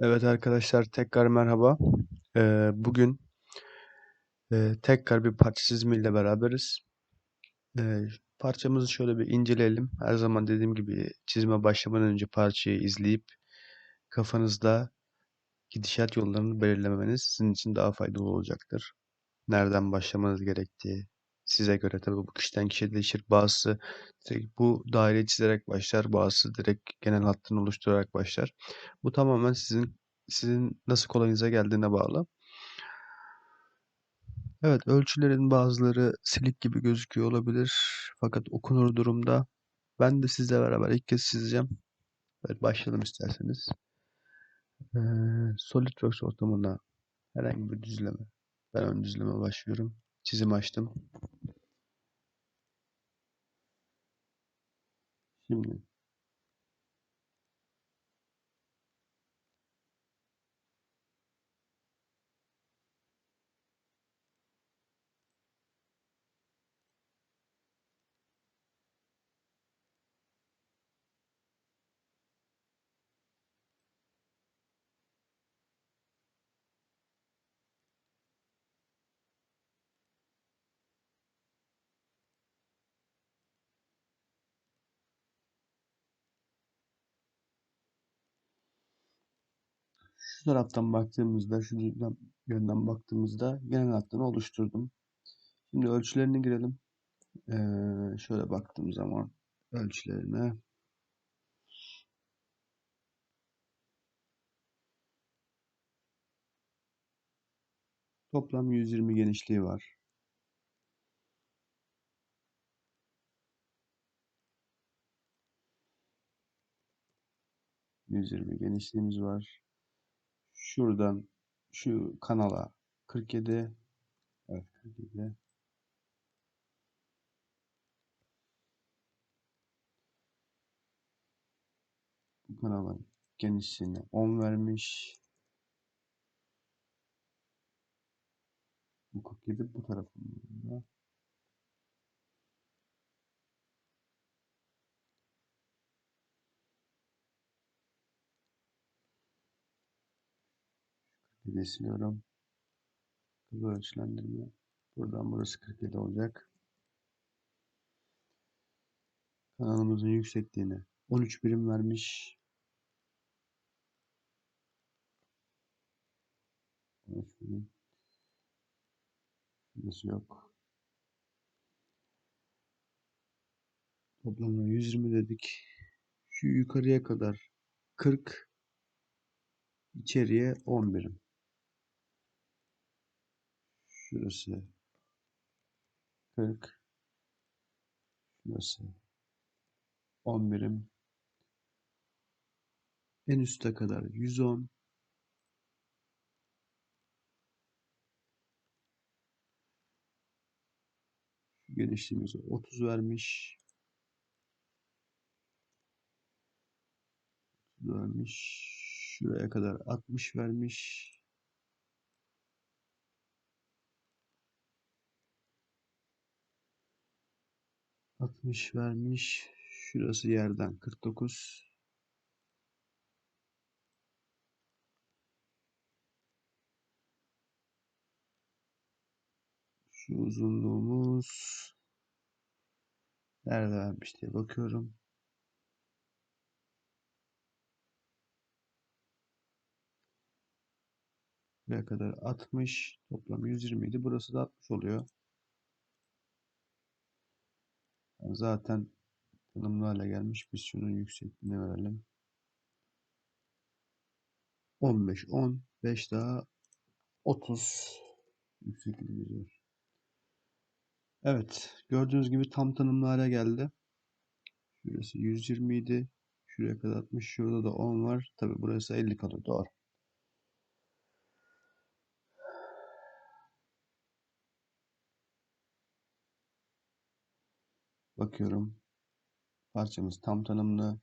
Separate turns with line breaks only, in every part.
Evet arkadaşlar tekrar merhaba. Ee, bugün e, tekrar bir parça çizimiyle beraberiz. Ee, parçamızı şöyle bir inceleyelim. Her zaman dediğim gibi çizime başlamadan önce parçayı izleyip kafanızda gidişat yollarını belirlemeniz sizin için daha faydalı olacaktır. Nereden başlamanız gerektiği size göre tabii bu kişiden kişiye değişir. Bazısı direkt bu daireyi çizerek başlar, bazısı direkt genel hattını oluşturarak başlar. Bu tamamen sizin sizin nasıl kolayınıza geldiğine bağlı. Evet, ölçülerin bazıları silik gibi gözüküyor olabilir. Fakat okunur durumda. Ben de sizle beraber ilk kez çizeceğim. Evet, başlayalım isterseniz. Ee, SolidWorks ortamına herhangi bir düzleme. Ben ön düzleme başlıyorum. Çizim açtım. Şimdi taraftan baktığımızda, şu yönden baktığımızda genel hattını oluşturdum. Şimdi ölçülerine girelim. Ee, şöyle baktığım zaman ölçülerine toplam 120 genişliği var. ...120 genişliğimiz var. Şuradan şu kanala 47 evet 47 bu kanalın genişliğine 10 vermiş. Bu 47 bu tarafında. Bir siliyorum. Bu ölçülendirme. Buradan burası 47 olacak. Kanalımızın yüksekliğine 13 birim vermiş. 13 birim. Şurası yok. Toplamda 120 dedik. Şu yukarıya kadar 40 içeriye 10 birim. Şurası 40 Şurası 10 birim. En üste kadar 110 genişliğimizi 30 vermiş. 30 vermiş. Şuraya kadar 60 vermiş. Altmış vermiş. Şurası yerden 49. Şu uzunluğumuz nerede vermiş diye bakıyorum. Buraya kadar 60. Toplam 120 idi. Burası da 60 oluyor. Yani zaten tanımlı hale gelmiş. Biz şunun yüksekliğini verelim. 15, 10, 5 daha 30 yüksekliğimiz var. Evet, gördüğünüz gibi tam tanımlı hale geldi. Şurası 120 idi. Şuraya kadar 60, şurada da 10 var. Tabi burası 50 kalıyor, doğru. Bakıyorum. Parçamız tam tanımlı.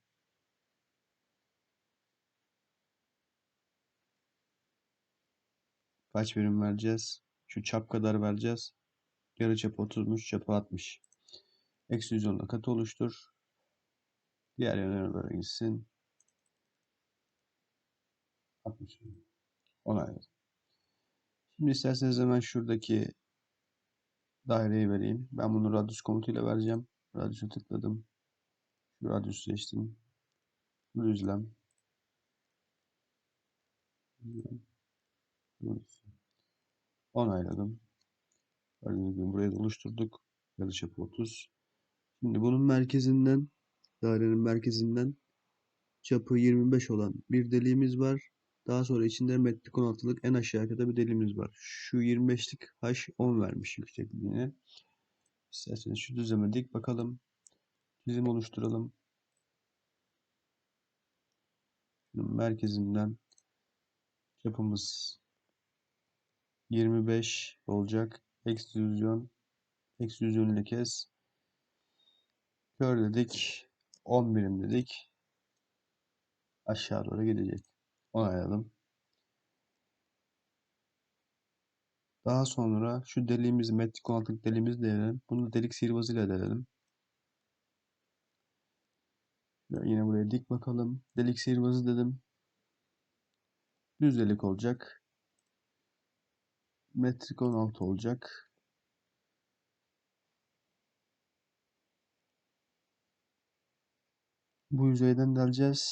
Kaç birim vereceğiz? Şu çap kadar vereceğiz. Yarı çap 30'muş, çapı 60. Eksi 110'la katı oluştur. Diğer yöne doğru gitsin. 60 milim. Onayladım. Şimdi isterseniz hemen şuradaki daireyi vereyim. Ben bunu radius komutuyla vereceğim. Radius'a tıkladım. Şu radius seçtim. Düzlem. Düzlem. Onayladım. Gördüğünüz gibi burayı da oluşturduk. Yarıçapı 30. Şimdi bunun merkezinden, dairenin merkezinden çapı 25 olan bir deliğimiz var. Daha sonra içinde metrik 16'lık en aşağı kadar bir deliğimiz var. Şu 25'lik H10 vermiş yüksekliğine. İsterseniz şu düzleme dik bakalım. Çizim oluşturalım. Şunun merkezinden çapımız 25 olacak. Ekstrüzyon. Ekstrüzyon ile kes. Kör dedik. 10 birim dedik. Aşağı doğru gidecek. Onayladım. Daha sonra şu deliğimizi metrik 16'lık deliğimizi delelim. Bunu delik sihirbazıyla delelim. Yine buraya dik bakalım. Delik sihirbazı dedim. Düz delik olacak. Metrik 16 olacak. Bu yüzeyden deleceğiz.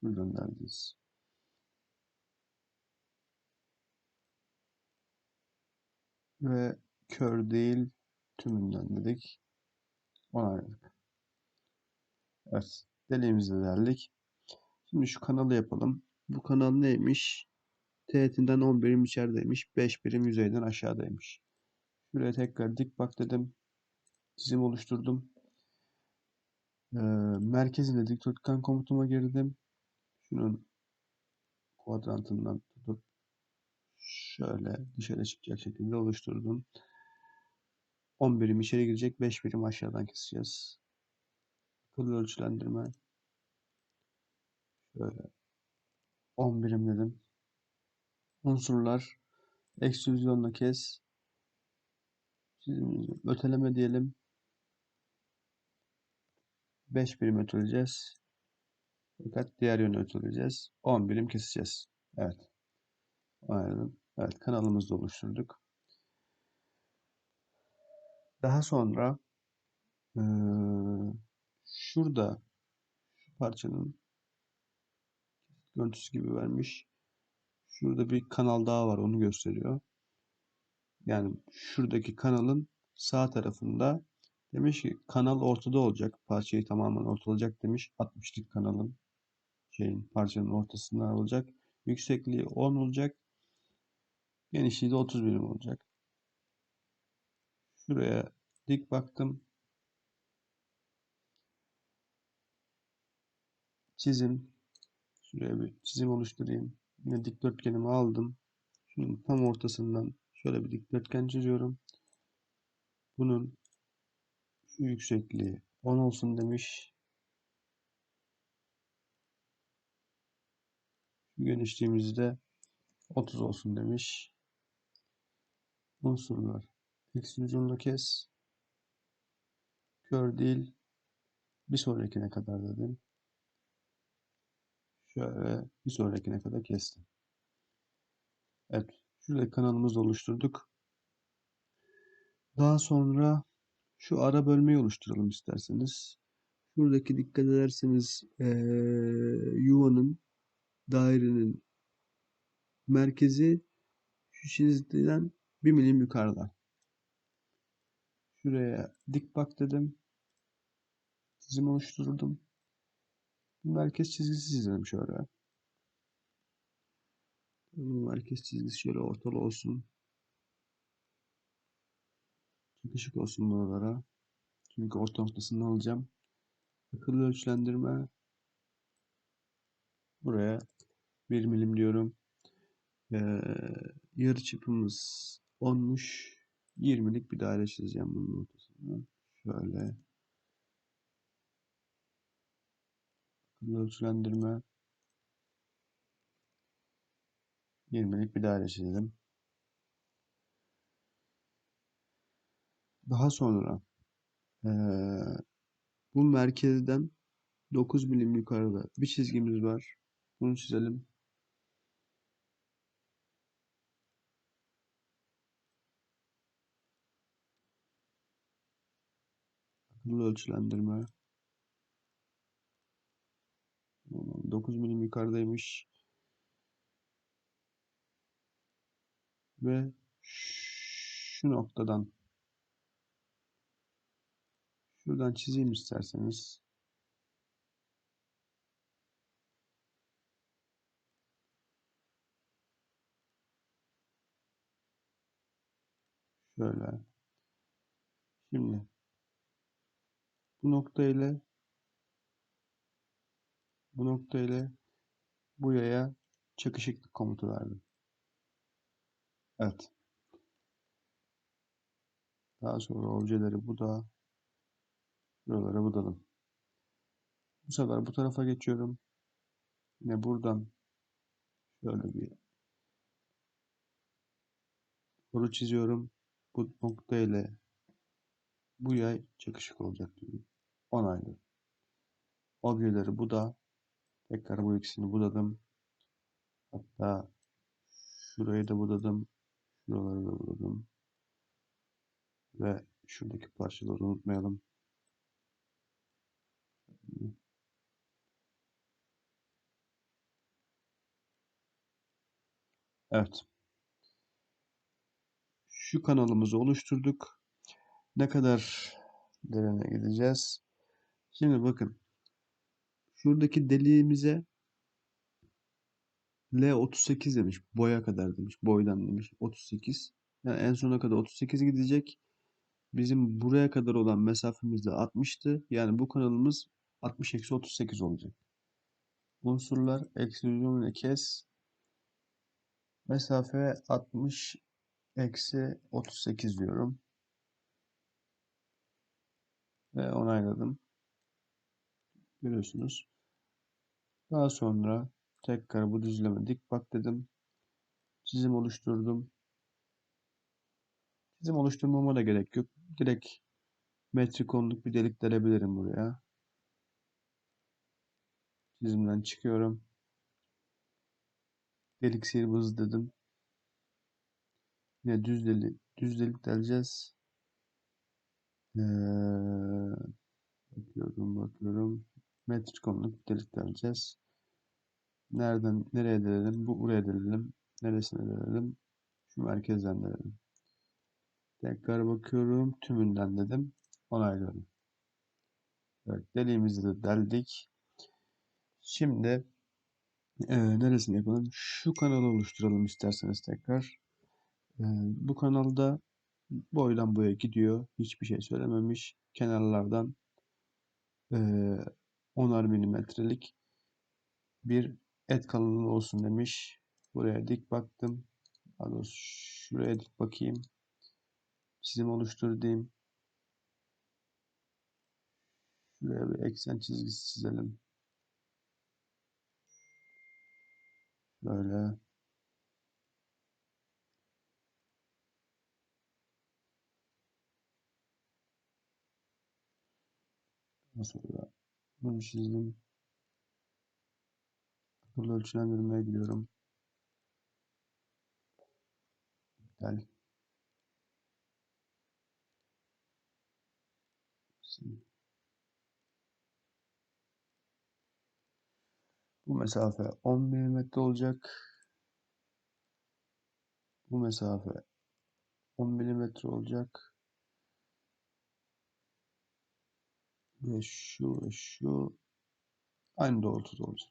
Şuradan deleceğiz. Ve kör değil tümünden dedik. Onayladık. Evet. Deliğimizi de deldik. Şimdi şu kanalı yapalım. Bu kanal neymiş? Teğetinden 10 birim içerideymiş. 5 birim yüzeyden aşağıdaymış. Şuraya tekrar dik bak dedim. Çizim oluşturdum. Ee, merkezine dikdörtgen komutuma girdim. Şunun kuadrantından tutup şöyle dışarı çıkacak şekilde oluşturdum. 10 birim içeri girecek. 5 birim aşağıdan keseceğiz. Akıllı ölçülendirme. Şöyle 10 birim dedim. Unsurlar. Ekstrüzyonla kes. Öteleme diyelim. 5 birim öteleyeceğiz. Fakat diğer yöne öteleyeceğiz. 10 birim keseceğiz. Evet. Aynen. Evet kanalımızı oluşturduk. Daha sonra ee, şurada şu parçanın görüntüsü gibi vermiş. Şurada bir kanal daha var onu gösteriyor. Yani şuradaki kanalın sağ tarafında demiş ki kanal ortada olacak. Parçayı tamamen ortalayacak demiş. 60'lık kanalın şeyin parçanın ortasında olacak. Yüksekliği 10 olacak. Genişliği de 30 birim olacak. Şuraya dik baktım. Çizim. Şuraya bir çizim oluşturayım. Yine dikdörtgenimi aldım. Şunun tam ortasından şöyle bir dikdörtgen çiziyorum. Bunun şu yüksekliği 10 olsun demiş. De 30 olsun demiş. Unsurlar. Ekstrüzyonla kes. Kör değil. Bir sonrakine kadar dedim. Şöyle bir sonrakine kadar kestim. Evet. Şurada kanalımızı oluşturduk. Daha sonra şu ara bölmeyi oluşturalım isterseniz. Şuradaki dikkat ederseniz ee, yuvanın dairenin merkezi şu çizgiden 1 milim yukarıda. Şuraya dik bak dedim. Çizim oluşturdum. Merkez çizgisi çizelim şöyle. Merkez çizgisi şöyle ortalı olsun. Çıkışık olsun buralara. Çünkü orta noktasını alacağım. Akıllı ölçülendirme. Buraya 1 milim diyorum. Ee, yarı çapımız 10'muş. 20'lik bir daire çizeceğim bunun ortasına. Şöyle. Ölçülendirme. 20'lik bir daire çizelim. Daha sonra eee, bu merkezden 9 milim yukarıda bir çizgimiz var. Bunu çizelim. Akıllı ölçülendirme. 9 milim yukarıdaymış. Ve şu noktadan şuradan çizeyim isterseniz. Şöyle. Şimdi bu nokta ile bu nokta ile bu yaya çakışıklık komutu verdim. Evet. Daha sonra objeleri bu da buralara budadım. Bu sefer bu tarafa geçiyorum. Yine buradan şöyle bir soru çiziyorum. Bu nokta ile bu yay çakışık olacak diyorum. Onaylı. Objeleri bu da tekrar bu ikisini budadım. Hatta şurayı da budadım. Şuraları da budadım. Ve şuradaki parçaları unutmayalım. Evet. Şu kanalımızı oluşturduk. Ne kadar derine gideceğiz? Şimdi bakın. Şuradaki deliğimize L38 demiş. Boya kadar demiş. Boydan demiş. 38. Yani en sona kadar 38 gidecek. Bizim buraya kadar olan mesafemiz de 60'tı. Yani bu kanalımız 60 eksi 38 olacak. Unsurlar ekstrüzyon ile kes. Mesafe 60 eksi 38 diyorum. Ve onayladım. Görüyorsunuz. Daha sonra tekrar bu düzleme dik bak dedim. Çizim oluşturdum. Çizim oluşturmama da gerek yok. Direkt metrikonluk bir delik derebilirim buraya. Çizimden çıkıyorum. Delik sihirbazı dedim. Yine düz delik, düz delik deleceğiz. Ee, bakıyorum bakıyorum. Metrikonluk bir delik deleceğiz. Nereden nereye delelim? Bu buraya delelim. Neresine delelim? Şu merkezden delelim. Tekrar bakıyorum. Tümünden dedim. Onaylıyorum. Evet, deliğimizi de deldik. Şimdi e, neresini yapalım? Şu kanalı oluşturalım isterseniz tekrar. E, bu kanalda boydan boya gidiyor. Hiçbir şey söylememiş. Kenarlardan e, 10'ar milimetrelik bir et kalınlığı olsun demiş. Buraya dik baktım. Daha şuraya dik bakayım. Çizim oluştur. Şuraya bir eksen çizgisi çizelim. Böyle. Nasıl bunu çizdim. Akıllı ölçülendirmeye gidiyorum. İptal. Bu mesafe 10 mm olacak. Bu mesafe 10 mm olacak. Ve şu şu aynı doğrultuda olacak.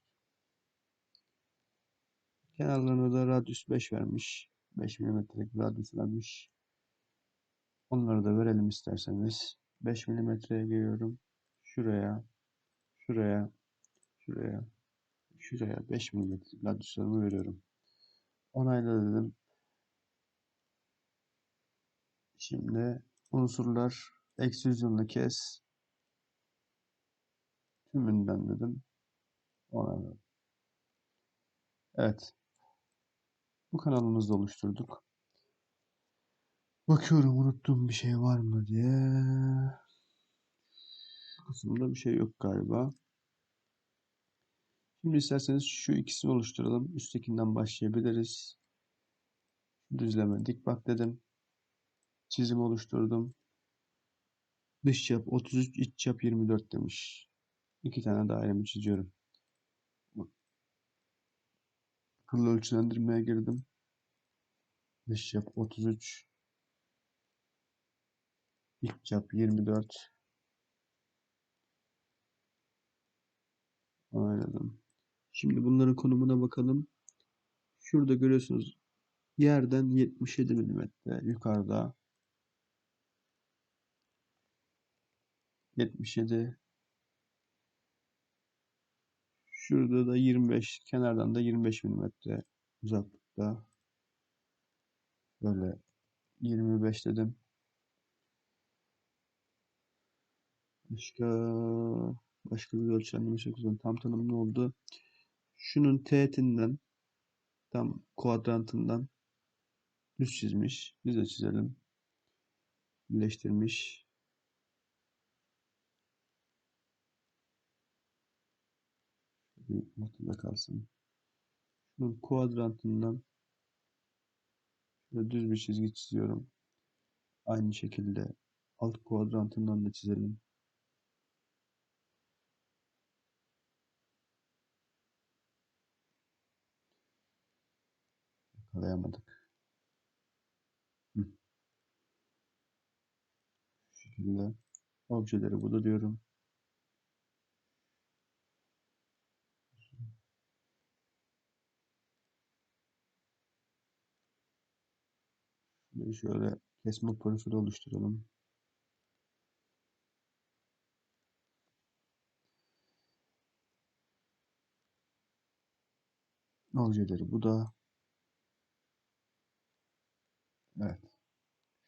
Kenarlarına da radyus 5 vermiş. 5 milimetrelik radyus vermiş. Onları da verelim isterseniz. 5 milimetreye geliyorum. Şuraya, şuraya, şuraya, şuraya 5 milimetrelik radyuslarımı veriyorum. Onayla dedim. Şimdi unsurlar ekstrüzyonla kes. Tümünden dedim. Onayladım. Evet. Bu kanalımızda oluşturduk. Bakıyorum unuttuğum bir şey var mı diye. Bu kısımda bir şey yok galiba. Şimdi isterseniz şu ikisini oluşturalım. Üsttekinden başlayabiliriz. Düzleme dik bak dedim. Çizim oluşturdum. Dış çap 33, iç çap 24 demiş. İki tane dairemi çiziyorum. Akıllı ölçülendirmeye girdim. Dış çap 33. İç çap 24. Onayladım. Şimdi bunların konumuna bakalım. Şurada görüyorsunuz yerden 77 mm yukarıda 77 Şurada da 25 kenardan da 25 mm uzaklıkta böyle 25 dedim. Başka başka bir ölçenleme uzun. Tam tanımlı oldu. Şunun teğetinden tam kuadrantından düz çizmiş. Biz de çizelim. Birleştirmiş. Ortada kalsın. Şunun kuadrantından şöyle düz bir çizgi çiziyorum. Aynı şekilde alt kuadrantından da çizelim. Yakalayamadık. Şu şekilde objeleri burada Şimdi şöyle kesme profili oluşturalım. Objeleri bu da. Evet.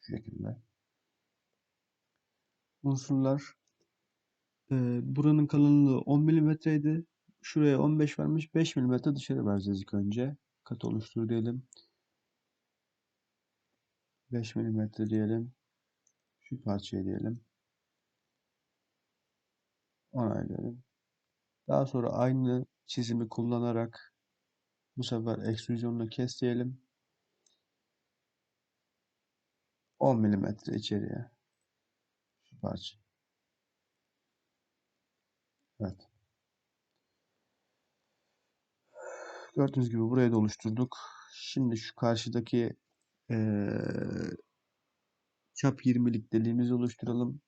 Şu şekilde. Unsurlar. Ee, buranın kalınlığı 10 milimetreydi. Şuraya 15 vermiş. 5 milimetre dışarı vereceğiz ilk önce. Kat oluştur diyelim. 5 milimetre diyelim. Şu parçaya diyelim. Onaylayalım. Daha sonra aynı çizimi kullanarak bu sefer ekstrüzyonla kes diyelim. 10 milimetre içeriye. Şu parça. Evet. Gördüğünüz gibi burayı da oluşturduk. Şimdi şu karşıdaki ee, çap 20'lik deliğimizi oluşturalım.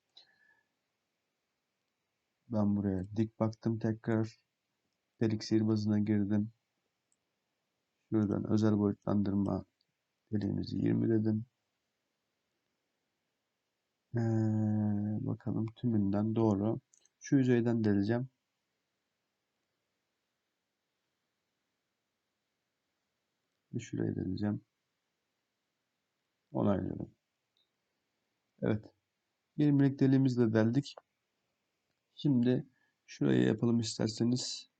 Ben buraya dik baktım tekrar. Delik sihirbazına girdim. Şuradan özel boyutlandırma deliğimizi 20 dedim. Ee, bakalım tümünden doğru. Şu yüzeyden deleceğim. Ve şurayı deleceğim. Onaylıyorum. Evet. 20'lik deliğimizi de deldik. Şimdi şuraya yapalım isterseniz.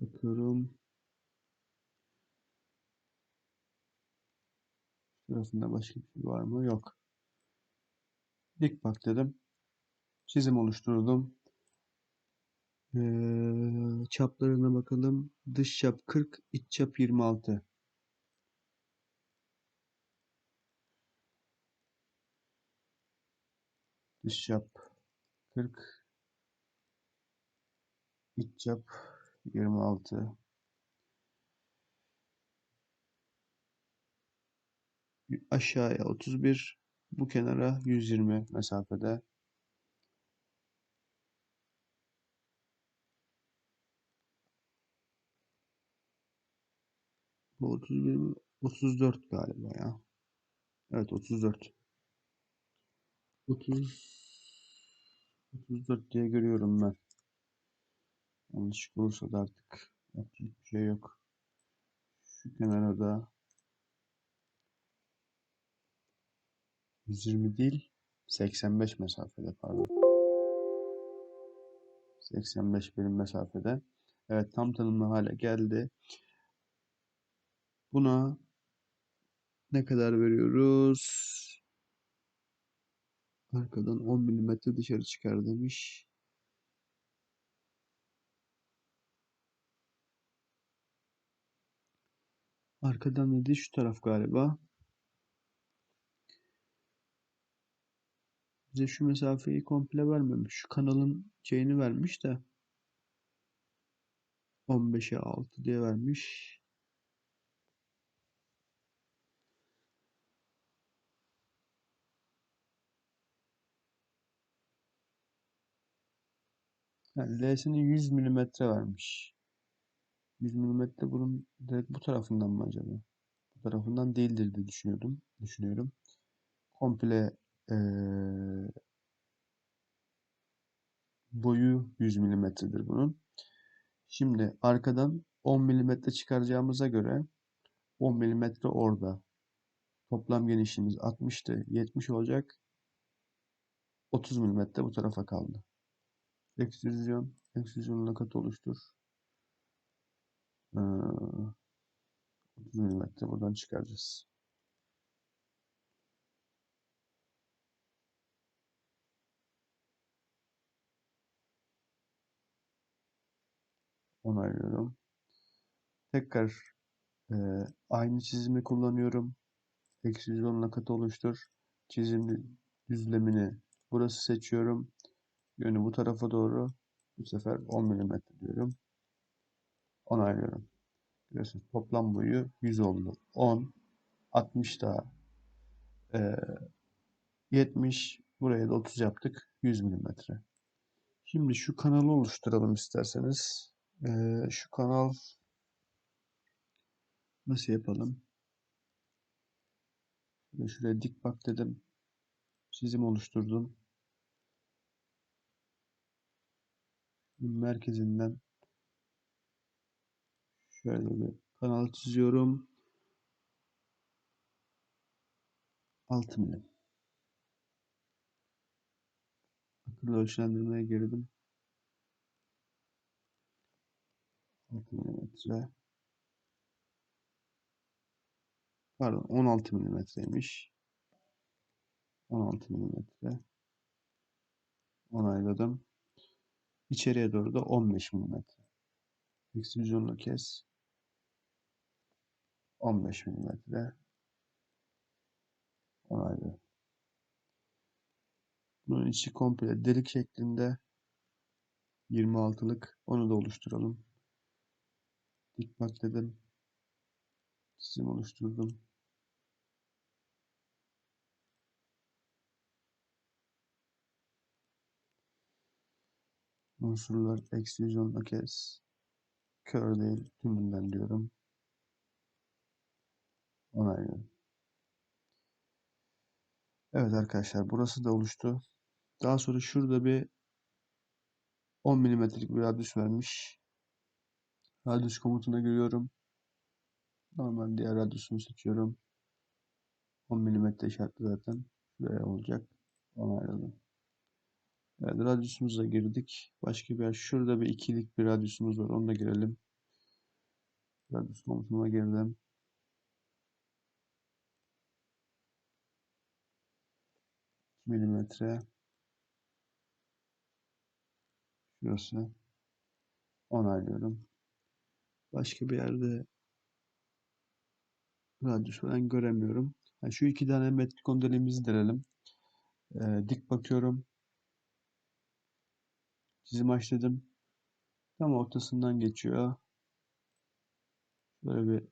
Bakıyorum. Şurasında başka bir şey var mı? Yok. Dik bak dedim. Çizim oluşturdum. Ee, çaplarına bakalım. Dış çap 40, iç çap 26. Dış çap 40, iç çap 26. Aşağıya 31, bu kenara 120 mesafede. Bu 31 mi? 34 galiba ya. Evet 34. 30 34 diye görüyorum ben. Yanlış olursa da artık yapacak bir şey yok. Şu kenara da 120 değil 85 mesafede pardon. 85 birim mesafede. Evet tam tanımlı hale geldi. Buna ne kadar veriyoruz? Arkadan 10 milimetre dışarı çıkar demiş. Arkadan dedi şu taraf galiba. Bize şu mesafeyi komple vermemiş. Şu kanalın şeyini vermiş de 15'e 6 diye vermiş. Yani L'sini 100 milimetre vermiş. 100 milimetre bunun direkt bu tarafından mı acaba? Bu tarafından değildir diye düşünüyordum. Düşünüyorum. Komple eee, boyu 100 milimetredir bunun. Şimdi arkadan 10 milimetre çıkaracağımıza göre 10 milimetre orada. Toplam genişliğimiz 60'tı. 70 olacak. 30 milimetre bu tarafa kaldı. Ekstrüzyon. Ekstrüzyon lakat oluştur. Ee, 30 milimetre buradan çıkaracağız. Onaylıyorum. Tekrar e, aynı çizimi kullanıyorum. Ekstrüzyon lakat oluştur. Çizim düzlemini burası seçiyorum. Yönü bu tarafa doğru. Bu sefer 10 milimetre diyorum. Onaylıyorum. Biliyorsunuz toplam boyu 100 oldu. 10, 60 daha e, 70, buraya da 30 yaptık. 100 milimetre. Şimdi şu kanalı oluşturalım isterseniz. E, şu kanal nasıl yapalım? Şöyle dik bak dedim. Çizim oluşturdum. Merkezinden şöyle bir kanal çiziyorum. 6 milim. Akıllı ölçülendirmeye girdim. 6 milimetre. Pardon 16 milimetreymiş. 16 milimetre. Onayladım. İçeriye doğru da 15 milimetre. Ekstrüzyonla kes. 15 milimetre. Onaylı. Bunun içi komple delik şeklinde 26'lık. Onu da oluşturalım. Dik dedim. Çizim oluşturdum. Unsurlar ekstrüzyonla kes. Kör değil tümünden diyorum. Onaylıyorum. Evet arkadaşlar burası da oluştu. Daha sonra şurada bir 10 milimetrelik bir radyus vermiş. Radyus komutuna giriyorum. Normal diğer radyusumu seçiyorum. 10 milimetre şartlı zaten. Şuraya olacak. Onayladım. Evet radyusumuza girdik. Başka bir yer. Şurada bir ikilik bir radyusumuz var. Onu da girelim. Radyus komutuna girdim. milimetre şurası onaylıyorum. Başka bir yerde radyus falan göremiyorum. Yani şu iki tane metrikon deliğimizi denelim. Ee, dik bakıyorum. Çizim açladım. Tam ortasından geçiyor. Böyle bir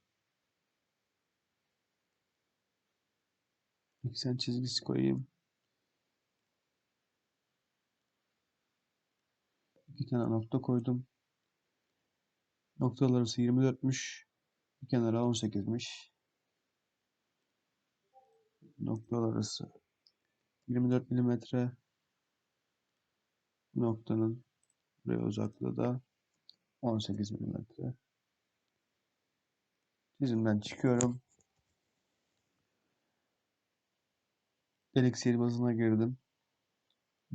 eksen çizgisi koyayım. İki tane nokta koydum. Noktalar arası 24'müş. Bir kenara 18'miş. Noktalar arası 24 milimetre. Noktanın buraya uzaklığı da 18 milimetre. Çizimden çıkıyorum. Delik sihirbazına girdim.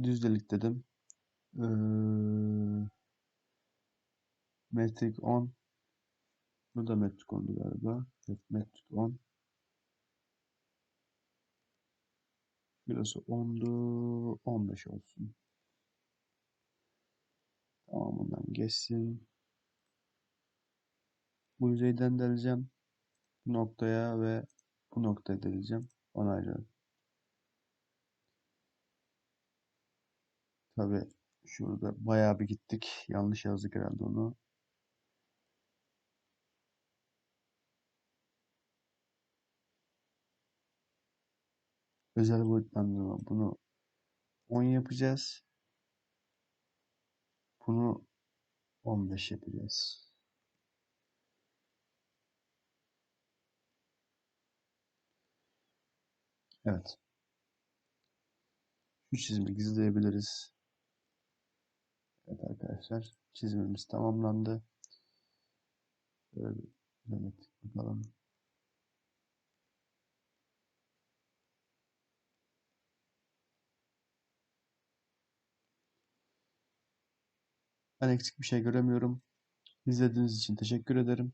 Düz delik dedim. Ee, metrik 10 Bu da metrik 10'du galiba. Evet, metrik 10. Şurası 10'du. 15 olsun. Tamamından geçsin. Bu yüzeyden deleceğim. Bu noktaya ve bu noktaya deleceğim. Onaylıyorum. Tabi şurada bayağı bir gittik. Yanlış yazdık herhalde onu. Özel boyutlandırma. Bunu 10 yapacağız. Bunu 15 yapacağız. Evet. Şu çizimi gizleyebiliriz. Evet arkadaşlar. Çizimimiz tamamlandı. Şöyle bir bakalım. Ben eksik bir şey göremiyorum. İzlediğiniz için teşekkür ederim.